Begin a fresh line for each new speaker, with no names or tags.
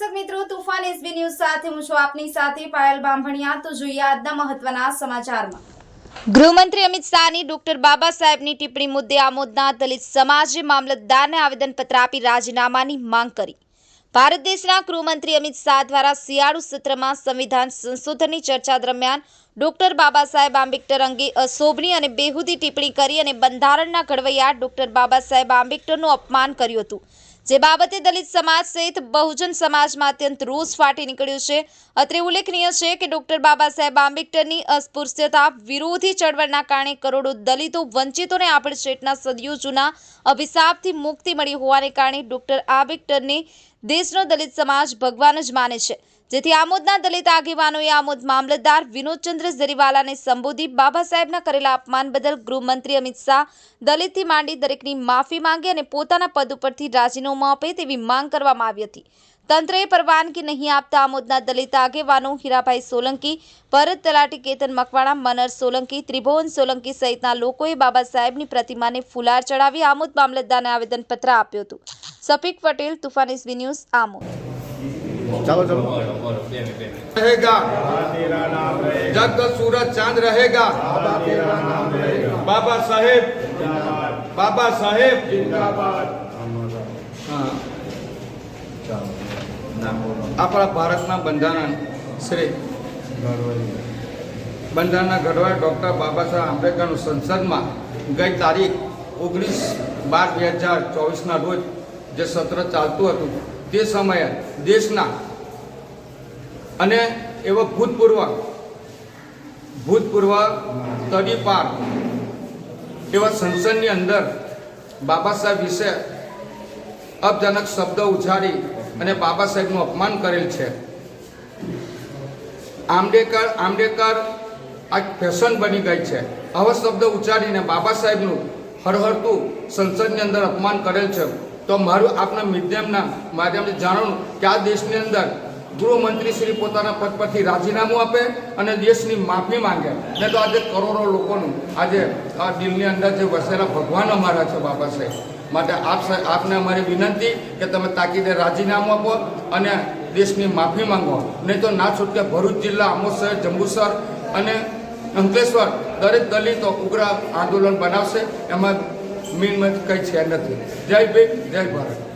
કરું તુફાન SB news સાથે હું છું આપની સાથે પાયલ બામભણિયા તો જોઈએ આજના મહત્વના સમાચારમાં. ગૃહમંત્રી અમિત શાહની ડોક્ટર બાબા સાહેબની ટિપ્પણી મુદ્દે આમોદના દલિત સમાજે મામલતદારને આવેદનપત્ર આપી રાજીનામાની માંગ કરી. ભારત દેશના ગૃહમંત્રી અમિત શાહ દ્વારા શિયાળુ સત્રમાં સંવિધાન સંશોધનની ચર્ચા દરમિયાન ડોક્ટર બાબા સાહેબ આંબેડકર અંગે અશોભની અને બેહુદી ટિપ્પણી કરી અને બંધારણના ઘડવૈયા ડોક્ટર બાબા સાહેબ આંબેડકરનું અપમાન કર્યું હતું. જે બાબતે દલિત સમાજ સહિત બહુજન સમાજમાં અત્યંત રોષ ફાટી નીકળ્યો છે. અત્રે ઉલ્લેખનીય છે કે ડોક્ટર બાબા સાહેબ આંબેડકરની અસ્પૃશ્યતા વિરોધી ચળવળના કારણે કરોડો દલિતો વંચિતોને આભડશેટના સદીઓ જૂના અભિશાપથી મુક્તિ મળી હોવાને કારણે ડોક્ટર આંબેડકરને દેશનો દલિત સમાજ ભગવાન જ માને છે. જેથી આમોદના દલિત આગેવાનોએ આમોદ મામલતદાર વિનોદચંદ્ર ઝરીવાલાને સંબોધી બાબા સાહેબના કરેલા અપમાન બદલ ગૃહમંત્રી અમિત શાહ દલિતથી માંડી દરેકની માફી માંગી અને પોતાના પદ ઉપરથી રાજીનામું આપે તેવી માંગ કરવામાં આવી હતી. તંત્રએ પરવાનગી નહીં આપતા આમોદના દલિત આગેવાનો હીરાભાઈ સોલંકી, ભરત તલાટી કેતન મકવાણા, મનર સોલંકી, ત્રિભુવન સોલંકી સહિતના લોકોએ બાબા સાહેબની પ્રતિમાને ફુલાર ચડાવી આમોદ મામલતદારને આવેદનપત્ર આપ્યું હતું. સફીક પટેલ તુફાન એસબી ન્યૂઝ આમોદ
ચાલો ચાલો
रहेगा जब तक सूरज चांद रहेगा बाबा साहेब बाबा साहेब હા. આપણા ભારતના બંધારણ શ્રી બંધારણના ઘડવાળ ડૉક્ટર બાબા સાહેબ આંબેડકરનું સંસદમાં ગઈ તારીખ ઓગણીસ બાર બે હજાર ચોવીસના રોજ જે સત્ર ચાલતું હતું તે સમયે દેશના અને એવો ભૂતપૂર્વ ભૂતપૂર્વ તડીપાર એવા સંસદની અંદર બાબા સાહેબ વિશે અપજનક શબ્દ ઉચ્ચારી અને બાબા સાહેબનું અપમાન કરેલ છે. આંબેડકર આંબેડકર આ ફેશન બની ગઈ છે. આવા શબ્દ ઉચ્ચારીને બાબા સાહેબનું હરહરતું સંસદની અંદર અપમાન કરેલ છે. તો મારું આપના મીડિયમના માધ્યમથી જાણવું કે આ દેશની અંદર ગૃહમંત્રી શ્રી પોતાના પદ પરથી રાજીનામું આપે અને દેશની માફી માંગે. ને તો આજે કરોડો લોકોનું આજે આ દિલની અંદર જે વસેલા ભગવાન અમારા છે બાબા સાહેબ. માટે આપ આપને અમારી વિનંતી કે તમે તાકીદે રાજીનામું આપો અને દેશની માફી માંગો. નહીં તો ના છૂટકે ભરૂચ જિલ્લા શહેર જંબુસર અને અંકલેશ્વર દરેક દલિતો ઉગ્ર આંદોલન બનાવશે. એમાં મીન કંઈ છે નથી. જય ભીમ જય ભારત.